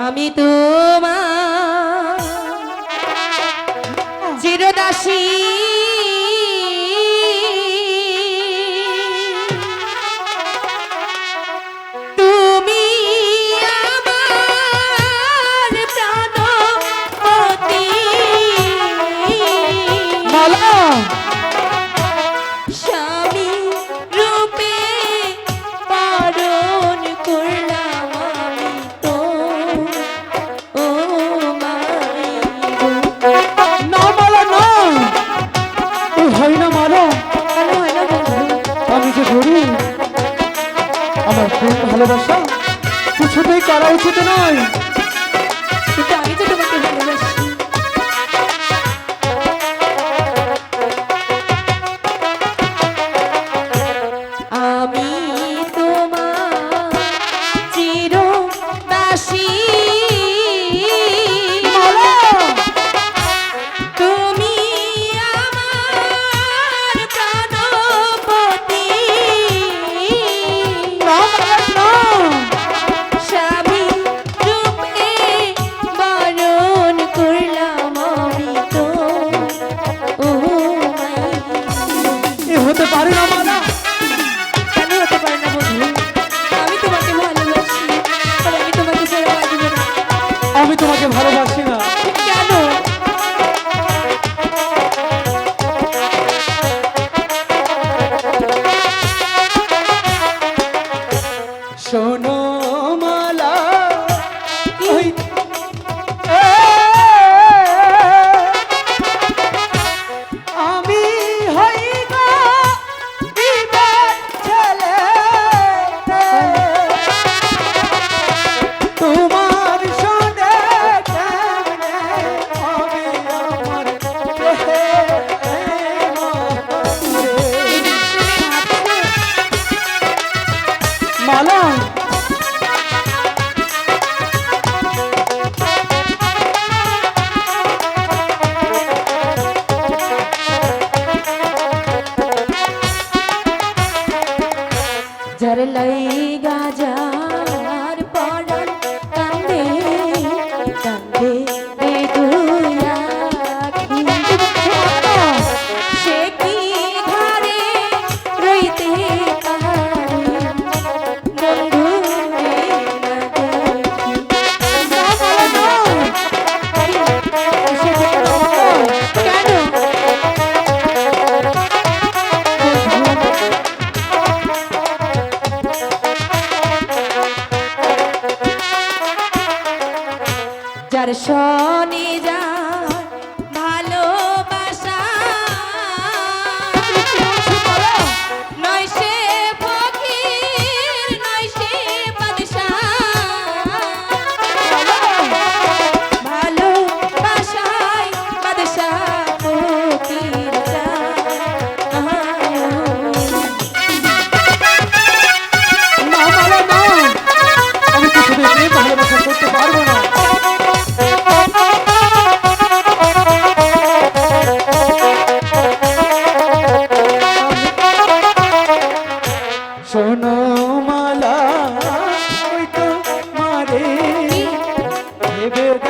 আমি তোমার চিরদাসী ভালোবাসা কিছুতেই করা উচিত নয়? আমি তোমাকে ভালোবাসি যার শনি যা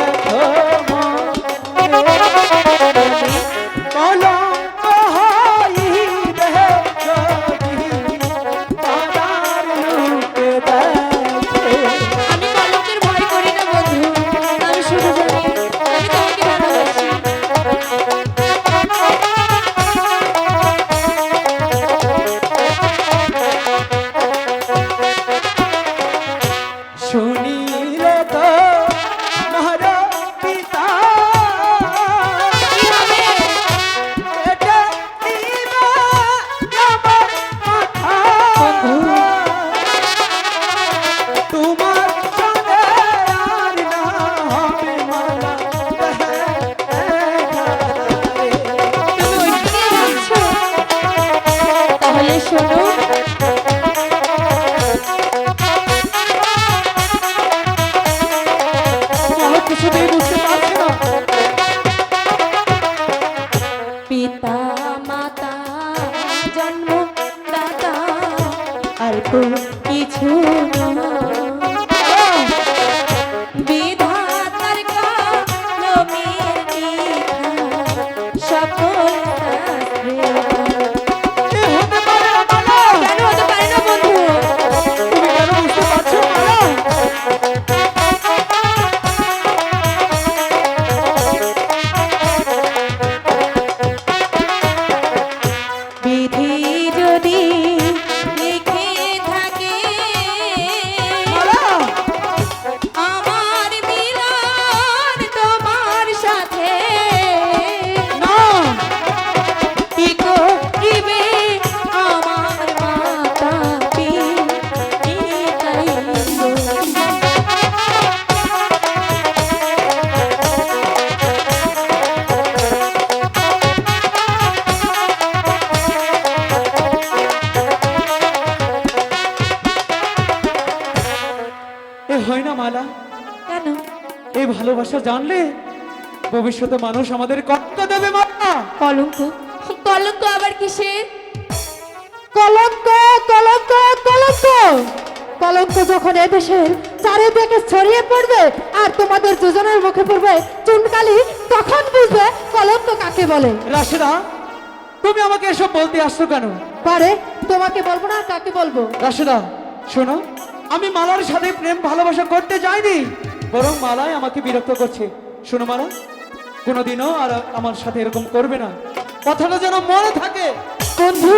Oh. শোনো কিছুতেই বুঝতে পারছি পিতা মাতা জন্ম দাদা আর কেন? এই ভালোবাসা জানলে ভবিষ্যতে মানুষ আমাদের কষ্ট দেবে মা কলঙ্ক? কলঙ্ক আবার কিসের? কলঙ্ক কলঙ্ক কলঙ্ক। কলঙ্ক যখন এদেশের চারিদিকে ছড়িয়ে পড়বে আর তোমাদের দুজনের মুখে পড়বে চুনকালি তখন বুঝবে কলঙ্ক কাকে বলে। রাশেদা তুমি আমাকে এসব বলতে আসছো কেন? পারে তোমাকে বলব না কাকে বলব? রাশেদা শোনো আমি মালার সাথে প্রেম ভালোবাসা করতে যাইনি, বরং মালায় আমাকে বিরক্ত করছে। শোনো মালা, কোনোদিনও আর আমার সাথে এরকম করবে না। কথাটা যেন মনে থাকে। বন্ধু